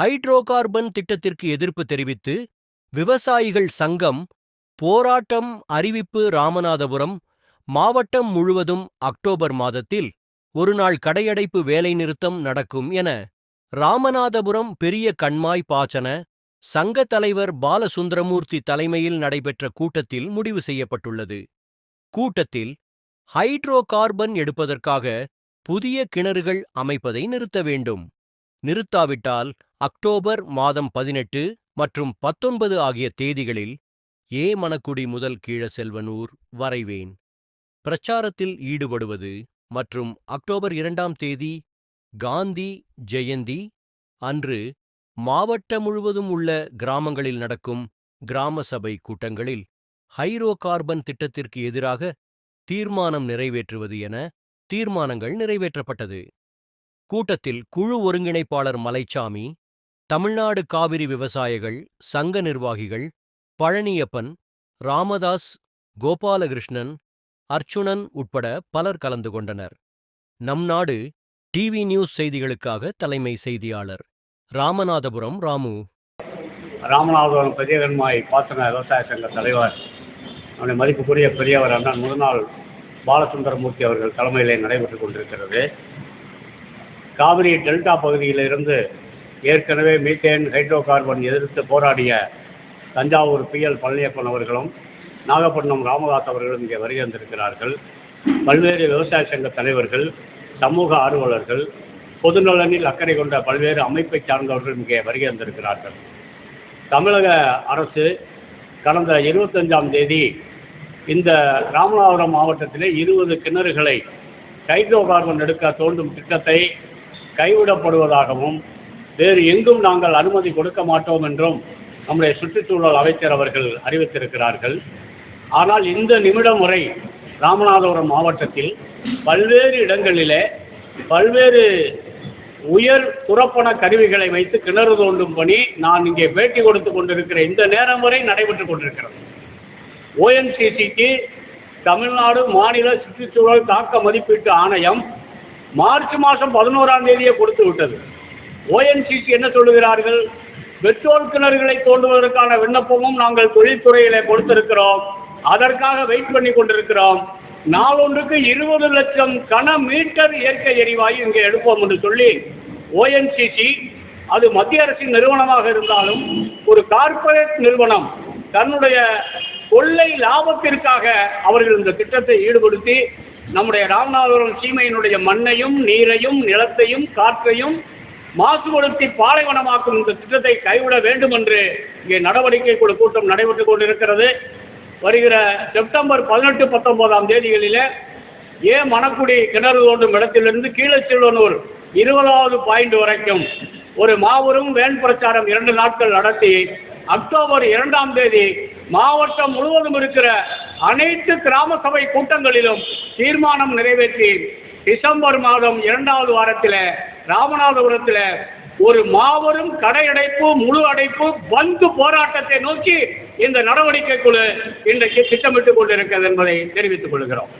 Hydro carbon திட்டத்திற்கு எதிர்ப்பு தெரிவித்து விவசாயிகள் சங்கம் போராட்டம் அறிவிப்பு ராமநாதபுரம் மாவட்டம் முழுவதும் அக்டோபர் மாதத்தில் ஒருநாள் கடையடைப்பு வேலைநிறுத்தம் நடக்கும் என ராமநாதபுரம் பெரிய கண்மாய் பாச்சன சங்க தலைவர் பாலசுந்தரமூர்த்தி தலைமையில் நடைபெற்ற கூட்டத்தில் முடிவு செய்யப்பட்டுள்ளது. கூட்டத்தில் ஹைட்ரோ கார்பன் எடுப்பதற்காக புதிய கிணறுகள் அமைப்பதை நிறுத்த வேண்டும். நிறுத்தாவிட்டால் அக்டோபர் மாதம் பதினெட்டு மற்றும் பத்தொன்பது ஆகிய தேதிகளில் ஏ மணக்குடி முதல் கீழசெல்வனூர் வரைவேன். பிரச்சாரத்தில் ஈடுபடுவது மற்றும் அக்டோபர் இரண்டாம் தேதி காந்தி ஜெயந்தி அன்று மாவட்ட முழுவதும் உள்ள கிராமங்களில் நடக்கும் கிராம சபை கூட்டங்களில் ஹைரோ கார்பன் திட்டத்திற்கு எதிராக தீர்மானம் நிறைவேற்றுவது என தீர்மானங்கள் நிறைவேற்றப்பட்டது. கூட்டத்தில் குழு ஒருங்கிணைப்பாளர் மலைச்சாமி தமிழ்நாடு காவிரி விவசாயிகள் சங்க நிர்வாகிகள் பழனியப்பன் ராமதாஸ் கோபாலகிருஷ்ணன் அர்ச்சுனன் உட்பட பலர் கலந்து கொண்டனர். நம் நாடு டிவி நியூஸ் செய்திகளுக்காக தலைமை செய்தியாளர் ராமநாதபுரம் ராமு. ராமநாதபுரம் பெரியகன்மாய் பாசன விவசாய சங்க தலைவர் அவனை மதிப்புக்குரிய பெரியவர் அண்ணன் முதநாள் பாலசுந்தரமூர்த்தி அவர்கள் தலைமையிலே நடைபெற்றுக் கொண்டிருக்கிறது. காவிரி டெல்டா பகுதியிலிருந்து ஏற்கனவே மீத்தேன் ஹைட்ரோ கார்பன் எதிர்த்து போராடிய தஞ்சாவூர் பிஎல் பழனியப்பன் அவர்களும் நாகப்பட்டினம் ராமதாஸ் அவர்களும் இங்கே வருகை வந்திருக்கிறார்கள் பல்வேறு விவசாய சங்க தலைவர்கள் சமூக ஆர்வலர்கள் பொதுநலனில் அக்கறை கொண்ட பல்வேறு அமைப்பை சார்ந்தவர்கள் இங்கே வருகை வந்திருக்கிறார்கள் தமிழக அரசு கடந்த இருபத்தஞ்சாம் தேதி இந்த ராமநாதபுரம் மாவட்டத்திலே இருபது கிணறுகளை ஹைட்ரோ கார்பன் எடுக்க தோண்டும் திட்டத்தை கைவிடப்படுவதாகவும் வேறு எங்கும் நாங்கள் அனுமதி கொடுக்க மாட்டோம் என்றும் நம்முடைய சுற்றுச்சூழல் அமைச்சர் அவர்கள் அறிவித்திருக்கிறார்கள். ஆனால் இந்த நிமிடம் வரை ராமநாதபுரம் மாவட்டத்தில் பல்வேறு இடங்களிலே பல்வேறு உயர் துறப்பண கருவிகளை வைத்து கிணறு தோண்டும் பணி நான் இங்கே பேட்டி கொடுத்து கொண்டிருக்கிற இந்த நேரம் வரை நடைபெற்றுக் கொண்டிருக்கிறது. ஓஎன்சிசிக்கு தமிழ்நாடு மாநில சுற்றுச்சூழல் தாக்க மதிப்பீட்டு ஆணையம் மார்ச் மாதம் பதினோராம் தேதியே கொடுத்து விட்டது. ஓஎன்சிசி என்ன சொல்லுகிறார்கள்? பெட்ரோல் கிணறுகளை தோண்டுவதற்கான விண்ணப்பமும் நாங்கள் தொழில்துறையிலே கொடுத்திருக்கிறோம். அதற்காக வெயிட் பண்ணி கொண்டிருக்கிறோம். நாளொன்றுக்கு இருபது லட்சம் கன மீட்டர் இயற்கை எரிவாயு இங்கே எடுப்போம் என்று சொல்லி ஓஎன்சிசி அது மத்திய அரசின் நிறுவனமாக இருந்தாலும் ஒரு கார்ப்பரேட் நிறுவனம் தன்னுடைய கொள்ளை லாபத்திற்காக அவர்கள் இந்த திட்டத்தை ஈடுபடுத்தி நம்முடைய ராமநாதபுரம் சீமையினுடைய மண்ணையும் நீரையும் நிலத்தையும் காற்றையும் மாசுபடுத்தி பாலைவனமாக்கும் இந்த திட்டத்தை கைவிட வேண்டும் என்று இங்கே நடவடிக்கை குழு கூட்டம் நடைபெற்றுக் கொண்டிருக்கிறது. வருகிற செப்டம்பர் பதினெட்டு பத்தொன்பதாம் தேதிகளில் ஏ. மணக்குடி கிணறு தோண்டும் இடத்திலிருந்து கீழச்செல்வனூர் இருபதாவது பாயிண்ட் வரைக்கும் ஒரு மாபெரும் வேன் பிரச்சாரம் இரண்டு நாட்கள் நடத்தி அக்டோபர் இரண்டாம் தேதி மாவட்டம் முழுவதும் இருக்கிற அனைத்து கிராம சபை கூட்டங்களிலும் தீர்மானம் நிறைவேற்றி டிசம்பர் மாதம் இரண்டாவது வாரத்தில் ராமநாதபுரத்தில் ஒரு மாபெரும் கடையடைப்பு முழு அடைப்பு பந்து போராட்டத்தை நோக்கி இந்த நடவடிக்கை குழு இன்றைக்கு திட்டமிட்டுக் கொண்டிருக்கிறது என்பதை தெரிவித்துக் கொள்கிறோம்.